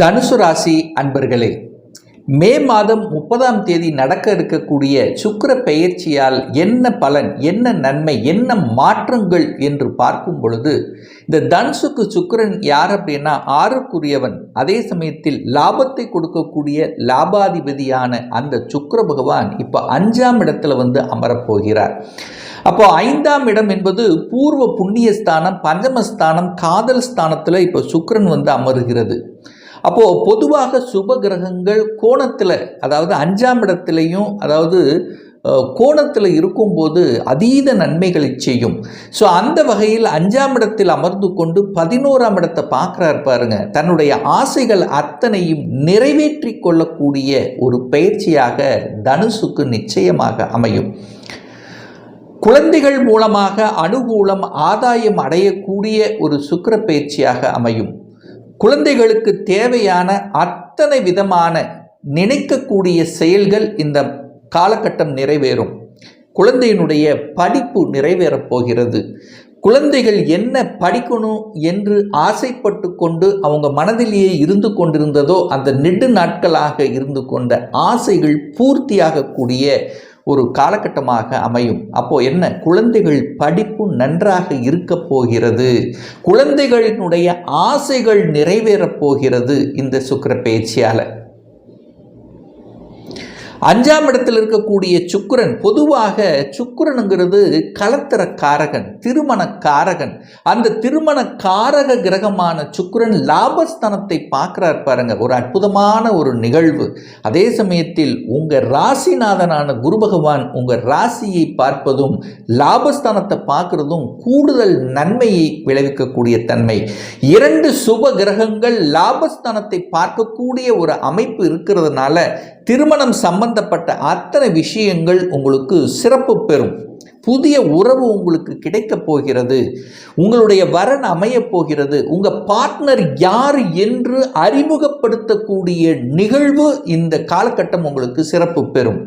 தனுசு ராசி அன்பர்களே மே மாதம் முப்பதாம் தேதி நடக்க இருக்கக்கூடிய சுக்கர பெயர்ச்சியால் என்ன பலன் என்ன நன்மை என்ன மாற்றங்கள் என்று பார்க்கும் பொழுது இந்த தனுசுக்கு சுக்கிரன் யார் அப்படின்னா ஆறுக்குரியவன். அதே சமயத்தில் லாபத்தை கொடுக்கக்கூடிய லாபாதிபதியான அந்த சுக்கர பகவான் இப்போ அஞ்சாம் இடத்துல வந்து அமரப்போகிறார். அப்போ ஐந்தாம் இடம் என்பது பூர்வ புண்ணியஸ்தானம் பஞ்சமஸ்தானம் காதல் ஸ்தானத்தில் இப்போ சுக்கரன் வந்து அமருகிறது. அப்போது பொதுவாக சுப கிரகங்கள் கோணத்தில் அதாவது அஞ்சாம் இடத்துலையும் அதாவது கோணத்தில் இருக்கும்போது அதீத நன்மைகளை செய்யும். ஸோ அந்த வகையில் அஞ்சாம் இடத்தில் அமர்ந்து கொண்டு பதினோராம் இடத்தை பார்க்குறாரு பாருங்க. தன்னுடைய ஆசைகள் அத்தனையும் நிறைவேற்றி கொள்ளக்கூடிய ஒரு பயிற்சியாக தனுசுக்கு நிச்சயமாக அமையும். குழந்தைகள் மூலமாக அனுகூலம் ஆதாயம் அடையக்கூடிய ஒரு சுக்கிர பயிற்சியாக அமையும். குழந்தைகளுக்கு தேவையான அத்தனை விதமான நினைக்கக்கூடிய செயல்கள் இந்த காலகட்டம் நிறைவேறும். குழந்தையினுடைய படிப்பு நிறைவேறப் போகிறது. குழந்தைகள் என்ன படிக்கணும் என்று ஆசைப்பட்டு கொண்டு அவங்க மனதிலேயே இருந்து கொண்டிருந்ததோ அந்த நெடு நாட்களாக இருந்து கொண்ட ஆசைகள் பூர்த்தியாகக்கூடிய ஒரு காலகட்டமாக அமையும். அப்போ என்ன? குழந்தைகள் படிப்பு நன்றாக இருக்க போகிறது. குழந்தைகளினுடைய ஆசைகள் நிறைவேறப் போகிறது இந்த சுக்கிர பயிற்சியால் அஞ்சாம் இடத்தில் இருக்கக்கூடிய சுக்கிரன் பொதுவாக சுக்கரனுங்கிறது கலத்திர காரகன் திருமண காரகன் அந்த திருமண காரக கிரகமான சுக்கிரன் லாபஸ்தானத்தை பார்க்குறார் பாருங்க. ஒரு அற்புதமான ஒரு நிகழ்வு. அதே சமயத்தில் உங்கள் ராசிநாதனான குரு பகவான் உங்கள் ராசியை பார்ப்பதும் லாபஸ்தானத்தை பார்க்கறதும் கூடுதல் நன்மையை விளைவிக்கக்கூடிய தன்மை. இரண்டு சுப கிரகங்கள் லாபஸ்தானத்தை பார்க்கக்கூடிய ஒரு அமைப்பு இருக்கிறதுனால திருமணம் சம்பந்தப்பட்ட அத்தனை விஷயங்கள் உங்களுக்கு சிறப்பு பெறும். புதிய உறவு உங்களுக்கு கிடைக்கப் போகிறது. உங்களுடைய வரன் அமையப் போகிறது. உங்கள் பார்ட்னர் யார் என்று அறிமுகப்படுத்தக்கூடிய நிகழ்வு இந்த காலகட்டம் உங்களுக்கு சிறப்பு பெறும்.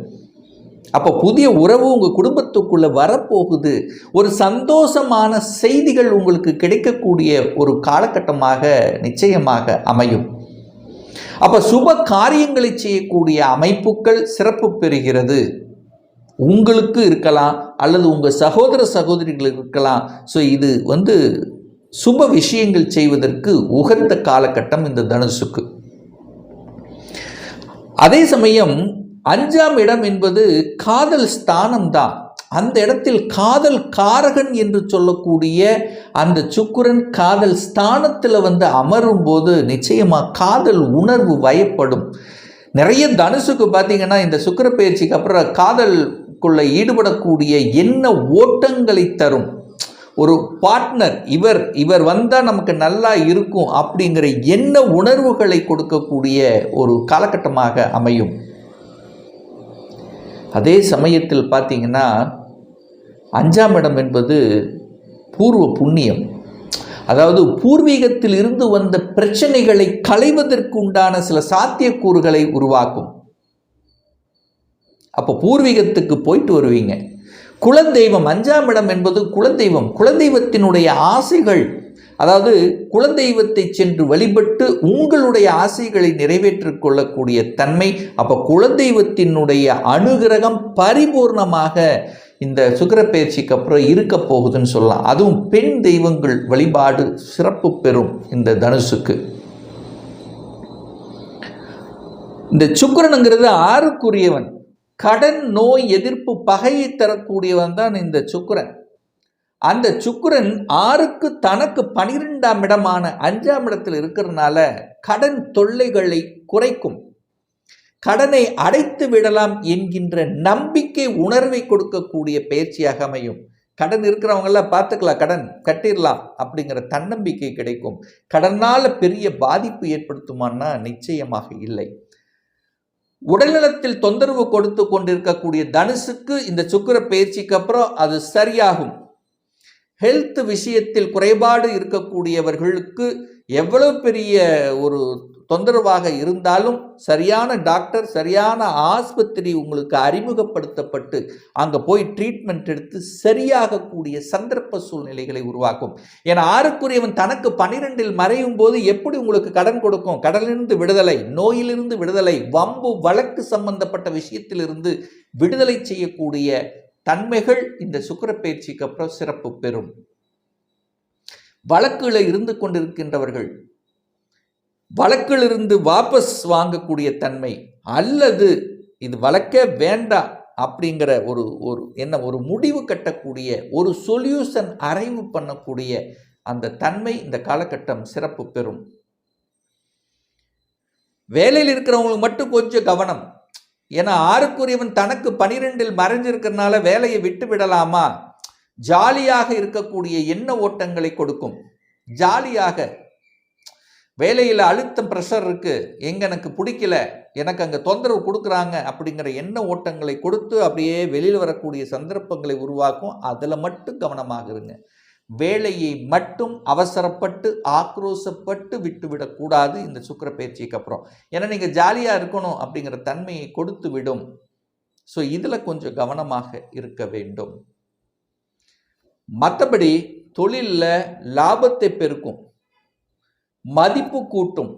அப்போ புதிய உறவு உங்கள் குடும்பத்துக்குள்ளே வரப்போகுது. ஒரு சந்தோஷமான செய்திகள் உங்களுக்கு கிடைக்கக்கூடிய ஒரு காலகட்டமாக நிச்சயமாக அமையும். அப்போ சுப காரியங்களை செய்யக்கூடிய அமைப்புகள் சிறப்பு பெறுகிறது. உங்களுக்கு இருக்கலாம் அல்லது உங்கள் சகோதர சகோதரிகளுக்கு இருக்கலாம். ஸோ இது வந்து சுப விஷயங்கள் செய்வதற்கு உகந்த காலகட்டம் இந்த தனுசுக்கு. அதே சமயம் அஞ்சாம் இடம் என்பது காதல் ஸ்தானம் தான் அந்த இடத்தில் காதல் காரகன் என்று சொல்லக்கூடிய அந்த சுக்கிரன் காதல் ஸ்தானத்தில் வந்து அமரும் போது நிச்சயமாக காதல் உணர்வு வயப்படும். நிறைய தனுசுக்கு பார்த்தீங்கன்னா இந்த சுக்கிர பயிற்சிக்கு அப்புறம் காதலுக்குள்ளே ஈடுபடக்கூடிய என்ன ஓட்டங்களை தரும். ஒரு பார்ட்னர் இவர் இவர் வந்தால் நமக்கு நல்லா இருக்கும் அப்படிங்கிற என்ன உணர்வுகளை கொடுக்கக்கூடிய ஒரு காலகட்டமாக அமையும். அதே சமயத்தில் பார்த்தீங்கன்னா அஞ்சாம் இடம் என்பது பூர்வ புண்ணியம். அதாவது பூர்வீகத்தில் இருந்து வந்த பிரச்சனைகளை களைவதற்கு உண்டான சில சாத்தியக்கூறுகளை உருவாக்கும். அப்போ பூர்வீகத்துக்கு போயிட்டு வருவீங்க. குலதெய்வம் அஞ்சாம் இடம் என்பது குலதெய்வம். குலதெய்வத்தினுடைய ஆசைகள் அதாவது குலதெய்வத்தை சென்று வழிபட்டு உங்களுடைய ஆசைகளை நிறைவேற்றிக் கொள்ளக்கூடிய தன்மை அப்போ குலதெய்வத்தினுடைய அனுகிரகம் பரிபூர்ணமாக இந்த சுக்கிர பயிற்சிக்கு அப்புறம் இருக்க போகுதுன்னு சொல்லலாம். அதுவும் பெண் தெய்வங்கள் வழிபாடு சிறப்பு பெறும் இந்த தனுசுக்கு. இந்த சுக்கிரனுங்கிறது ஆறுக்குரியவன். கடன் நோய் எதிர்ப்பு பகையை தரக்கூடியவன் தான் இந்த சுக்கிரன். அந்த சுக்கிரன் ஆறுக்கு தனக்கு பனிரெண்டாம் இடமான அஞ்சாம் இடத்தில் இருக்கிறதுனால கடன் தொல்லைகளை குறைக்கும். கடனை அடைத்து விடலாம் என்கின்ற நம்பிக்கை உணர்வை கொடுக்கக்கூடிய பயிற்சியாக அமையும். கடன் இருக்கிறவங்கெல்லாம் பார்த்துக்கலாம் கடன் கட்டிடலாம் அப்படிங்கிற தன்னம்பிக்கை கிடைக்கும். கடனால் பெரிய பாதிப்பு ஏற்படுத்துமான்னா நிச்சயமாக இல்லை. உடல்நலத்தில் தொந்தரவு கொடுத்து கொண்டிருக்கக்கூடிய தனுசுக்கு இந்த சுக்கிர பயிற்சிக்கு அப்புறம் அது சரியாகும். ஹெல்த் விஷயத்தில் குறைபாடு இருக்கக்கூடியவர்களுக்கு எவ்வளவு பெரிய ஒரு தொந்தரவாக இருந்தாலும் சரியான டாக்டர் சரியான ஆஸ்பத்திரி உங்களுக்கு அறிமுகப்படுத்தப்பட்டு அங்கே போய் ட்ரீட்மெண்ட் எடுத்து சரியாகக்கூடிய சந்தர்ப்ப சூழ்நிலைகளை உருவாக்கும். ஏன்னா ஆறுக்குரியவன் தனக்கு பனிரெண்டில் மறையும் போது எப்படி உங்களுக்கு கடன் கொடுக்கும்? கடலிலிருந்து விடுதலை நோயிலிருந்து விடுதலை வம்பு வழக்கு சம்பந்தப்பட்ட விஷயத்திலிருந்து விடுதலை செய்யக்கூடிய தன்மைகள் இந்த சுக்கர பயிற்சிக்கு அப்புறம் சிறப்பு பெறும். வழக்குல இருந்து கொண்டிருக்கின்றவர்கள் வழக்கிலிருந்து வாபஸ் வாங்கக்கூடிய தன்மை அல்லது இது வழக்கே வேண்டாம் அப்படிங்கிற ஒரு ஒரு என்ன ஒரு முடிவு கட்டக்கூடிய ஒரு சொல்யூஷன் அறைவு பண்ணக்கூடிய அந்த தன்மை இந்த காலகட்டம் சிறப்பு பெறும். வேலையில் இருக்கிறவங்களுக்கு மட்டும் கொஞ்சம் கவனம். ஏன்னா ஆறுக்குரியவன் தனக்கு பனிரெண்டில் மறைஞ்சிருக்கிறனால வேலையை விட்டு விடலாமா? ஜாலியாக இருக்கக்கூடிய எண்ண ஓட்டங்களை கொடுக்கும். ஜாலியாக. வேலையில் அழுத்தம் ப்ரெஷர் இருக்கு. எங்கே எனக்கு பிடிக்கல. எனக்கு அங்கே தொந்தரவு கொடுக்குறாங்க அப்படிங்கிற எண்ண ஓட்டங்களை கொடுத்து அப்படியே வெளியில் வரக்கூடிய சந்தர்ப்பங்களை உருவாக்கும். அதில் மட்டும் கவனமாக இருங்க. வேலையை மட்டும் அவசரப்பட்டு ஆக்ரோசப்பட்டு விட்டுவிடக்கூடாது இந்த சுக்கர பயிற்சிக்கு அப்புறம். ஏன்னா நீங்கள் ஜாலியாக இருக்கணும் அப்படிங்கிற தன்மையை கொடுத்து விடும் ஸோ இதில் கொஞ்சம் கவனமாக இருக்க வேண்டும். மற்றபடி தொழிலில் லாபத்தை பெருக்கும். மதிப்பு கூட்டும்.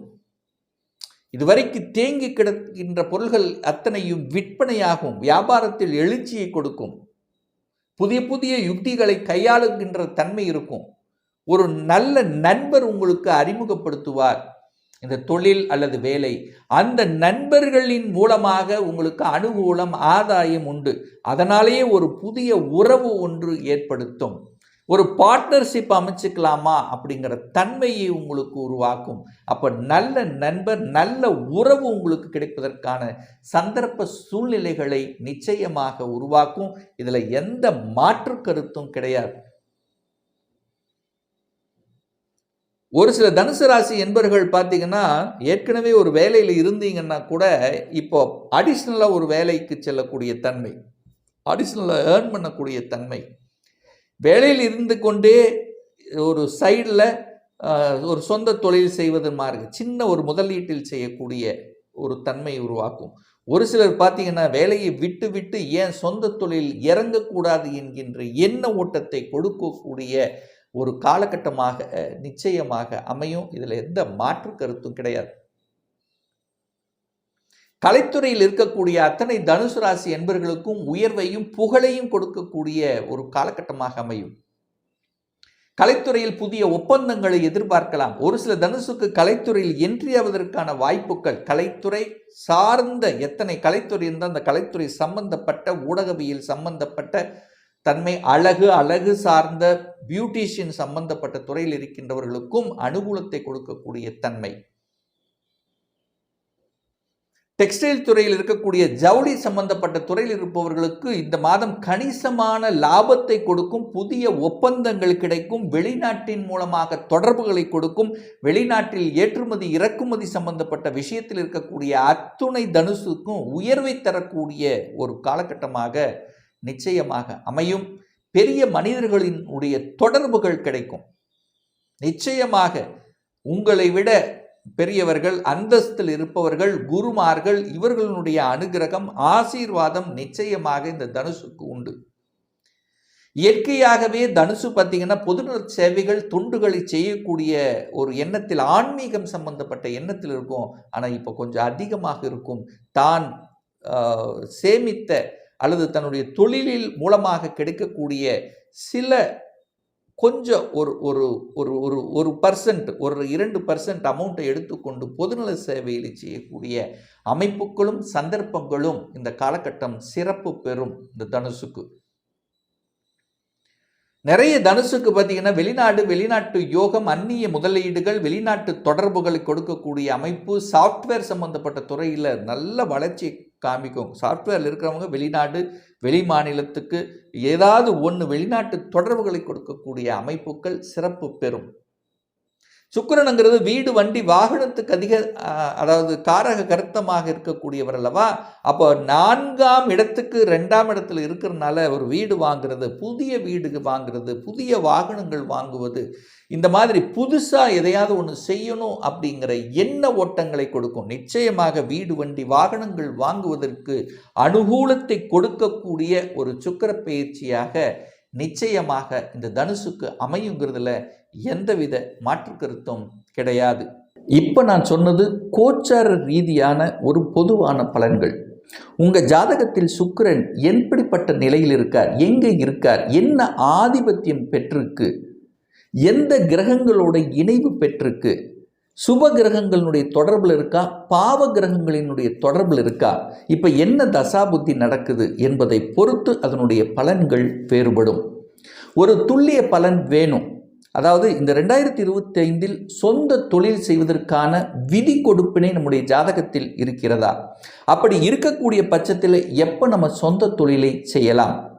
இதுவரைக்கு தேங்கி கிடக்கின்ற பொருள்கள் அத்தனையும் விற்பனையாகும். வியாபாரத்தில் எழுச்சியை கொடுக்கும். புதிய புதிய யுக்திகளை கையாளுகின்ற தன்மை இருக்கும். ஒரு நல்ல நண்பர் உங்களுக்கு அறிமுகப்படுத்துவார். இந்த தொழில் அல்லது வேலை அந்த நண்பர்களின் மூலமாக உங்களுக்கு அனுகூலம் ஆதாயம் உண்டு. அதனாலேயே ஒரு புதிய உறவு ஒன்று ஏற்படுத்தும். ஒரு பார்ட்னர்ஷிப் அமைச்சுக்கலாமா அப்படிங்கிற தன்மையை உங்களுக்கு உருவாக்கும். அப்போ நல்ல நண்பர் நல்ல உறவு உங்களுக்கு கிடைப்பதற்கான சந்தர்ப்ப சூழ்நிலைகளை நிச்சயமாக உருவாக்கும். இதில் எந்த மாற்று கருத்தும் கிடையாது. ஒரு சில தனுசு ராசி என்பர்கள் பார்த்தீங்கன்னா ஏற்கனவே ஒரு வேலையில் இருந்தீங்கன்னா கூட இப்போ அடிஷ்னலாக ஒரு வேலைக்கு செல்லக்கூடிய தன்மை அடிஷ்னலாக ஏர்ன் பண்ணக்கூடிய தன்மை. வேலையில் இருந்து கொண்டே ஒரு சைடில் ஒரு சொந்த தொழில் செய்வது மாதிரி சின்ன ஒரு முதலீட்டில் செய்யக்கூடிய ஒரு தன்மை உருவாக்கும். ஒரு சிலர் பார்த்தீங்கன்னா வேலையை விட்டு விட்டு ஏன் சொந்த தொழில் இறங்கக்கூடாது என்கின்ற எண்ண ஓட்டத்தை கொடுக்கக்கூடிய ஒரு காலகட்டமாக நிச்சயமாக அமையும். இதில் எந்த மாற்று கருத்தும் கிடையாது. கலைத்துறையில் இருக்கக்கூடிய அத்தனை தனுசு ராசி என்பர்களுக்கும் உயர்வையும் புகழையும் கொடுக்கக்கூடிய ஒரு காலகட்டமாக அமையும். கலைத்துறையில் புதிய ஒப்பந்தங்களை எதிர்பார்க்கலாம். ஒரு சில தனுசுக்கு கலைத்துறையில் என்றியாவதற்கான வாய்ப்புகள். கலைத்துறை சார்ந்த எத்தனை கலைத்துறை இருந்தால் அந்த கலைத்துறை சம்பந்தப்பட்ட ஊடகவியல் சம்பந்தப்பட்ட தன்மை அழகு அழகு சார்ந்த பியூட்டிஷியன் சம்பந்தப்பட்ட துறையில் இருக்கின்றவர்களுக்கும் அனுகூலத்தை கொடுக்கக்கூடிய தன்மை. டெக்ஸ்டைல் துறையில் இருக்கக்கூடிய ஜவுளி சம்பந்தப்பட்ட துறையில் இருப்பவர்களுக்கு இந்த மாதம் கணிசமான லாபத்தை கொடுக்கும் புதிய ஒப்பந்தங்கள் கிடைக்கும் வெளிநாட்டின் மூலமாக தொடர்புகளை கொடுக்கும் வெளிநாட்டில் ஏற்றுமதி இறக்குமதி சம்பந்தப்பட்ட விஷயத்தில் இருக்கக்கூடிய அத்துணை தனுசுக்கும் உயர்வை தரக்கூடிய ஒரு காலகட்டமாக நிச்சயமாக அமையும். பெரிய மனிதர்களின் உடைய தொடர்புகள் கிடைக்கும். நிச்சயமாக உங்களை விட பெரியவர்கள் அந்தஸ்தில் இருப்பவர்கள் குருமார்கள் இவர்களுடைய அனுகிரகம் ஆசீர்வாதம் நிச்சயமாக இந்த தனுசுக்கு உண்டு. இயற்கையாகவே தனுசு பார்த்தீங்கன்னா பொதுநல சேவைகள் தொண்டுகளை செய்யக்கூடிய ஒரு எண்ணத்தில் ஆன்மீகம் சம்பந்தப்பட்ட எண்ணத்தில் இருக்கும். ஆனால் இப்போ கொஞ்சம் அதிகமாக இருக்கும். தான் சேமித்த அல்லது தன்னுடைய தொழிலில் மூலமாக கிடைக்கக்கூடிய சில கொஞ்சம் ஒரு ஒரு ஒரு ஒரு ஒரு பர்சன்ட் ஒரு இரண்டு பர்சன்ட் அமௌண்ட்டை எடுத்துக்கொண்டு பொதுநல சேவையில் செய்யக்கூடிய அமைப்புகளும் சந்தர்ப்பங்களும் இந்த காலகட்டம் சிறப்பு பெறும் இந்த தனுசுக்கு. நிறைய தனுசுக்கு பார்த்தீங்கன்னா வெளிநாடு வெளிநாட்டு யோகம் அந்நிய முதலீடுகள் வெளிநாட்டு தொடர்புகளை கொடுக்கக்கூடிய அமைப்பு சாஃப்ட்வேர் சம்மந்தப்பட்ட துறையில் நல்ல வளர்ச்சி காமிக்கும். சாஃப்ட்வேரில் இருக்கிறவங்க வெளிநாடு வெளி மாநிலத்துக்கு ஏதாவது ஒன்று வெளிநாட்டு தொடர்புகளை கொடுக்கக்கூடிய அமைப்புகள் சிறப்பு பெறும். சுக்கிரனுங்கிறது வீடு வண்டி வாகனத்துக்கு அதிக அதாவது காரக கருத்தமாக இருக்கக்கூடியவர் அல்லவா? அப்போ நான்காம் இடத்துக்கு ரெண்டாம் இடத்துல இருக்கிறனால ஒரு வீடு வாங்குறது புதிய வீடு வாங்குறது புதிய வாகனங்கள் வாங்குவது இந்த மாதிரி புதுசாக எதையாவது ஒன்று செய்யணும் அப்படிங்கிற எண்ண ஓட்டங்களை கொடுக்கும். நிச்சயமாக வீடு வண்டி வாகனங்கள் வாங்குவதற்கு அனுகூலத்தை கொடுக்கக்கூடிய ஒரு சுக்கிர பயிற்சியாக நிச்சயமாக இந்த தனுசுக்கு அமையுங்கிறதுல எந்தவித மாற்று கருத்தும் கிடையாது. இப்போ நான் சொன்னது கோச்சார ரீதியான ஒரு பொதுவான பலன்கள். உங்கள் ஜாதகத்தில் சுக்கிரன் எப்படிப்பட்ட நிலையில் இருக்கார்? எங்கே இருக்கார்? என்ன ஆதிபத்தியம் பெற்றிருக்கு? எந்த கிரகங்களோட இணைவு பெற்றிருக்கு? சுப கிரகங்களினுடைய தொடர்பில் இருக்கா? பாவ கிரகங்களினுடைய தொடர்பில் இருக்கா? இப்போ என்ன தசாபுத்தி நடக்குது என்பதை பொறுத்து அதனுடைய பலன்கள் வேறுபடும். ஒரு துல்லிய பலன் வேணும். அதாவது இந்த ரெண்டாயிரத்தி இருபத்தி ஐந்தில் சொந்த தொழில் செய்வதற்கான விதி கொடுப்பினை நம்முடைய ஜாதகத்தில் இருக்கிறதா? அப்படி இருக்கக்கூடிய பட்சத்தில் எப்போ நம்ம சொந்த தொழிலை செய்யலாம்?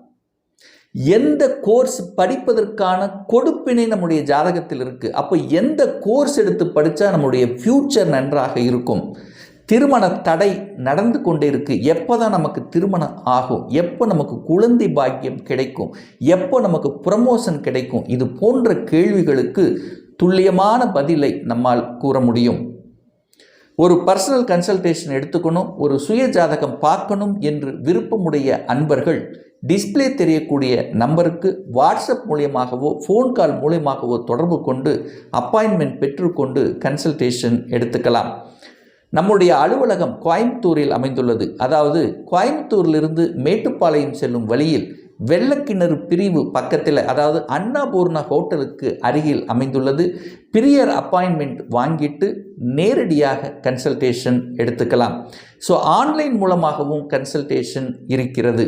எந்த கோர்ஸ் படிப்பதற்கான கொடுப்பினை நம்முடைய ஜாதகத்தில் இருக்குது அப்போ எந்த கோர்ஸ் எடுத்து படித்தா நம்முடைய ஃப்யூச்சர் நன்றாக இருக்கும்? திருமண தடை நடந்து கொண்டே இருக்குது எப்போ தான் நமக்கு திருமணம் ஆகும்? எப்போ நமக்கு குழந்தை பாக்கியம் கிடைக்கும்? எப்போ நமக்கு ப்ரமோஷன் கிடைக்கும்? இது போன்ற கேள்விகளுக்கு துல்லியமான பதிலை நம்மால் கூற முடியும். ஒரு பர்சனல் கன்சல்டேஷன் எடுத்துக்கணும். ஒரு சுய ஜாதகம் பார்க்கணும் என்று விருப்பமுடைய அன்பர்கள் டிஸ்ப்ளே தெரியக்கூடிய நம்பருக்கு வாட்ஸ்அப் மூலியமாகவோ ஃபோன் கால் மூலியமாகவோ தொடர்பு கொண்டு அப்பாயின்மெண்ட் பெற்றுக்கொண்டு கன்சல்டேஷன் எடுத்துக்கலாம். நம்முடைய அலுவலகம் கோயம்புத்தூரில் அமைந்துள்ளது. அதாவது கோயம்புத்தூரிலிருந்து மேட்டுப்பாளையம் செல்லும் வழியில் வெள்ளக்கிணறு பிரிவு பக்கத்தில் அதாவது அன்னபூர்ணா ஹோட்டலுக்கு அருகில் அமைந்துள்ளது. பிரியர் அப்பாயின்மெண்ட் வாங்கிட்டு நேரடியாக கன்சல்டேஷன் எடுத்துக்கலாம். ஸோ ஆன்லைன் மூலமாகவும் கன்சல்டேஷன் இருக்கிறது.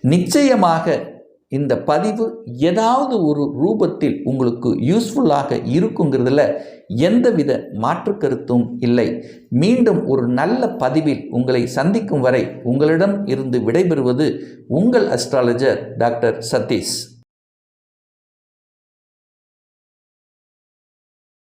நிச்சயமாக இந்த பதிவு ஏதாவது ஒரு ரூபத்தில் உங்களுக்கு யூஸ்ஃபுல்லாக இருக்குங்கிறதுல எந்தவித மாற்று கருத்தும் இல்லை. மீண்டும் ஒரு நல்ல பதிவில் உங்களை சந்திக்கும் வரை உங்களிடம் இருந்து விடைபெறுவது உங்கள் அஸ்ட்ராலஜர் டாக்டர் சதீஷ்.